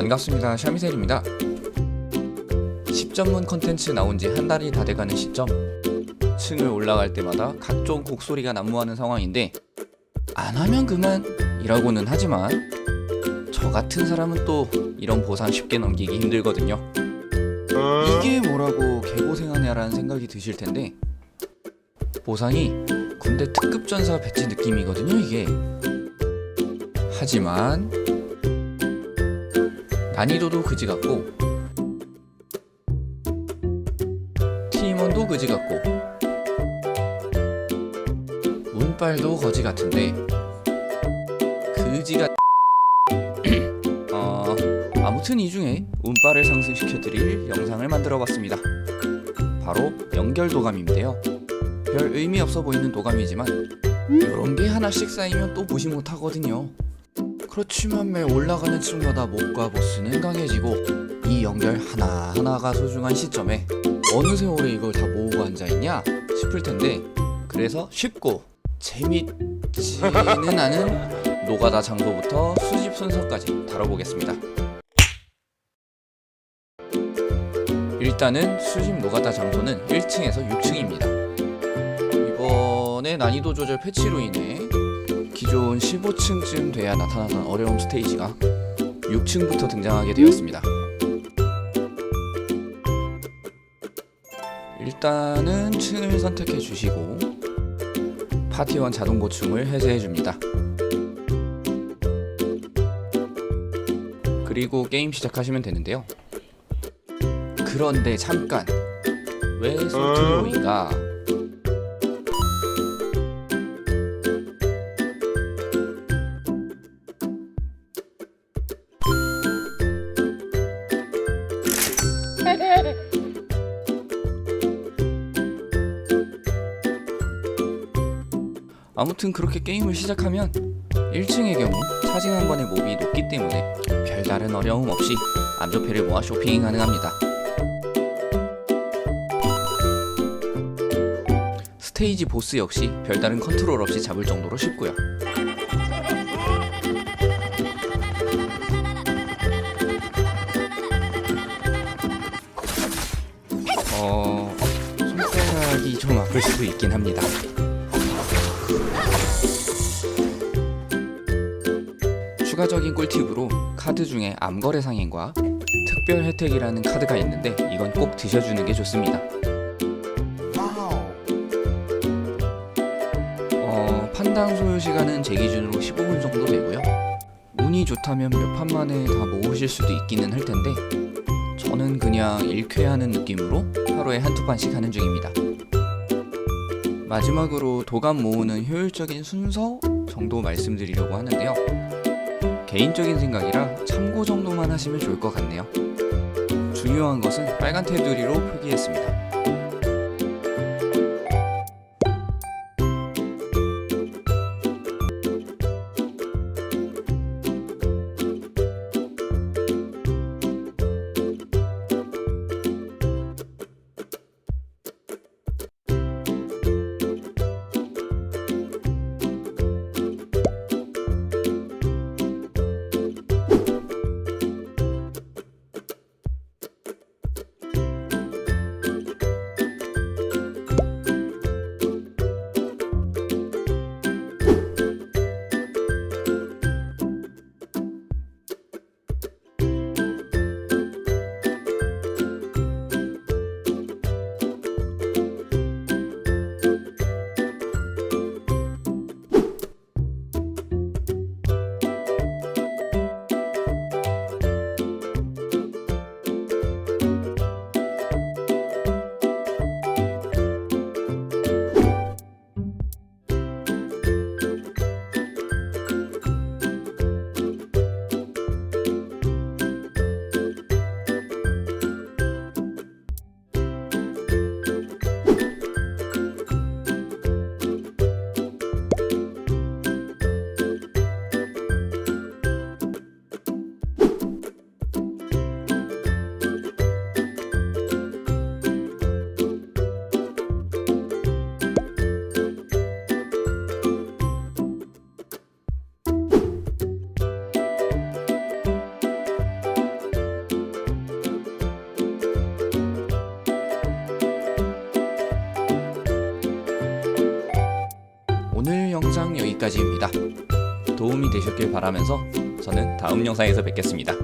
반갑습니다. 샤미셀입니다. 10전문 컨텐츠 나온 지 한 달이 다 돼가는 시점 층을 올라갈 때마다 각종 곡소리가 난무하는 상황인데 안 하면 그만 이라고는 하지만 저 같은 사람은 또 이런 보상 쉽게 넘기기 힘들거든요. 이게 뭐라고 개고생하냐라는 생각이 드실 텐데 보상이 군대 특급 전사 배치 느낌이거든요 이게 하지만 난이도도 그지 같고 팀원도 그지 같고 문빨도 거지 같은데 그지가 어 아무튼 이 중에 운빨을 상승시켜드릴 영상을 만들어봤습니다. 바로 연결 도감인데요. 별 의미 없어 보이는 도감이지만 이런 게 하나씩 쌓이면 또 무시 못하거든요. 그렇지만 매 올라가는 층마다 목과 보스는 강해지고 이 연결 하나하나가 소중한 시점에 어느 세월에 이걸 다 모으고 앉아있냐 싶을 텐데 그래서 쉽고 재밌지는 않은 노가다 장소부터 수집 순서까지 다뤄보겠습니다. 일단은 수집 노가다 장소는 1층에서 6층입니다. 이번에 난이도 조절 패치로 인해 기존 15층쯤 돼야 나타나던 어려움 스테이지가 6층부터 등장하게 되었습니다. 일단은 층을 선택해 주시고 파티원 자동 보충을 해제해 줍니다. 그리고 게임 시작하시면 되는데요. 그런데 잠깐 왜 솔트로인가? 아무튼 그렇게 게임을 시작하면 1층의 경우 차징 한 번의 몹이 높기 때문에 별다른 어려움 없이 암조패를 모아 쇼핑이 가능합니다. 스테이지 보스 역시 별다른 컨트롤 없이 잡을 정도로 쉽고요. 어... 손가락이 좀 아플 수도 있긴 합니다. 추가적인 꿀팁으로 카드 중에 암거래 상인과 특별 혜택이라는 카드가 있는데 이건 꼭 드셔주는 게 좋습니다. 어, 판당 소요 시간은 제 기준으로 15분 정도 되고요. 운이 좋다면 몇 판 만에 다 모으실 수도 있기는 할 텐데 저는 그냥 1쾌 하는 느낌으로 하루에 한두 판씩 하는 중입니다. 마지막으로 도감 모으는 효율적인 순서 정도 말씀드리려고 하는데요. 개인적인 생각이라 참고 정도만 하시면 좋을 것 같네요. 중요한 것은 빨간 테두리로 표기했습니다. 영상 여기까지입니다. 도움이 되셨길 바라면서 저는 다음 영상에서 뵙겠습니다.